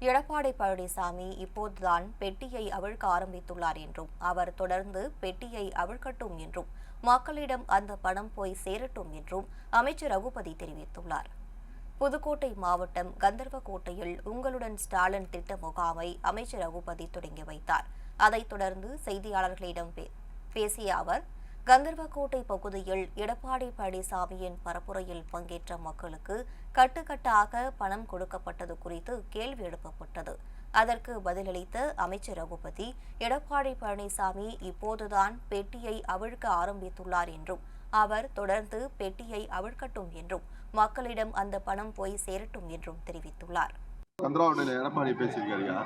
எடப்பாடி பழனிசாமி இப்போதுதான் பெட்டியை அவிழ்க்க ஆரம்பித்துள்ளார் என்றும் அவர் தொடர்ந்து பெட்டியை அவிழ்க்கட்டும் என்றும் மக்களிடம் அந்த பணம் போய் சேரட்டும் என்றும் அமைச்சர் ரகுபதி தெரிவித்துள்ளார். புதுக்கோட்டை மாவட்டம் கந்தர்வக்கோட்டையில் உங்களுடன் ஸ்டாலின் திட்ட முகாமை அமைச்சர் ரகுபதி தொடங்கி வைத்தார். அதைத் தொடர்ந்து செய்தியாளர்களிடம் பே- பேசிய அவர் கந்தர்வக்கோட்டை பகுதியில் எடப்பாடி பழனிசாமியின் பரப்புரையில் பங்கேற்ற மக்களுக்கு கட்டுக்கட்டாக பணம் கொடுக்கப்பட்டது குறித்து கேள்வி எழுப்பப்பட்டது. அதற்கு பதிலளித்த அமைச்சர் ரகுபதி எடப்பாடி பழனிசாமி இப்போதுதான் பெட்டியை அவிழ்க்க ஆரம்பித்துள்ளார் என்றும் அவர் தொடர்ந்து பெட்டியை அவிழ்க்கட்டும் என்றும் மக்களிடம் அந்த பணம் போய் சேரட்டும் என்றும் தெரிவித்துள்ளார். சந்திராவட்டையில் எடப்பாடி பேசியிருக்காருயா?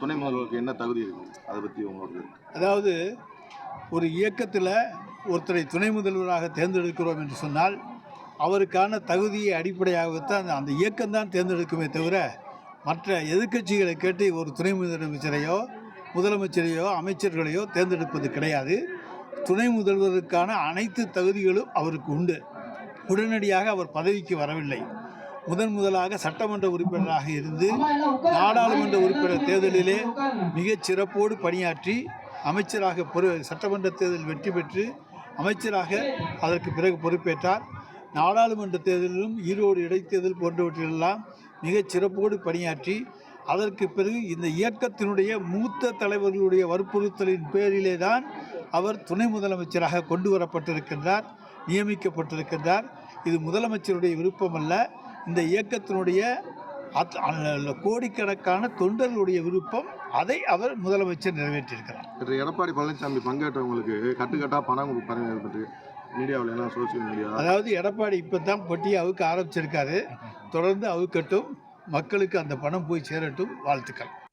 துணை முதல்வருக்கு என்ன தகுதி இருக்கு அதை பற்றி உங்களோட அதாவது ஒரு இயக்கத்தில் ஒருத்தரை துணை முதல்வராக தேர்ந்தெடுக்கிறோம் என்று சொன்னால் அவருக்கான தகுதியை அடிப்படையாக அந்த அந்த இயக்கம்தான் தேர்ந்தெடுக்குமே தவிர மற்ற எதிர்க்கட்சிகளை கேட்டு ஒரு துணை முதலமைச்சரையோ முதலமைச்சரையோ அமைச்சர்களையோ தேர்ந்தெடுப்பது கிடையாது. துணை முதல்வருக்கான அனைத்து தகுதிகளும் அவருக்கு உண்டு. உடனடியாக அவர் பதவிக்கு வரவில்லை. முதன் முதலாக சட்டமன்ற உறுப்பினராக இருந்து நாடாளுமன்ற உறுப்பினர் தேர்தலிலே மிகச் சிறப்போடு பணியாற்றி அமைச்சராக பொறு சட்டமன்ற தேர்தல் வெற்றி பெற்று அமைச்சராக அதற்கு பிறகு பொறுப்பேற்றார். நாடாளுமன்ற தேர்தலிலும் ஈரோடு இடைத்தேர்தல் போன்றவற்றிலெல்லாம் மிகச் சிறப்போடு பணியாற்றி அதற்கு பிறகு இந்த இயக்கத்தினுடைய மூத்த தலைவர்களுடைய வற்புறுத்தலின் பேரிலே தான் அவர் துணை முதலமைச்சராக கொண்டு வரப்பட்டிருக்கின்றார் நியமிக்கப்பட்டிருக்கின்றார். இது முதலமைச்சருடைய விருப்பமல்ல இந்த இயக்கத்தினுடைய அத்- அல்ல, கோடிக்கணக்கான தொண்டர்களுடைய விருப்பம் அதை அவர் முதலமைச்சர் நிறைவேற்றியிருக்கிறார். திரு எடப்பாடி பழனிசாமி பங்கேற்றவங்களுக்கு கட்டுக்கட்டாக பணம் கொடுப்பாரு மீடியாவில் எல்லாம் சோசியல் மீடியா அதாவது எடப்பாடி இப்போ தான் பொட்டியை அவுக்க ஆரம்பிச்சிருக்காரு. தொடர்ந்து அவுக்கட்டும் மக்களுக்கு அந்த பணம் போய் சேரட்டும் வாழ்த்துக்கள்.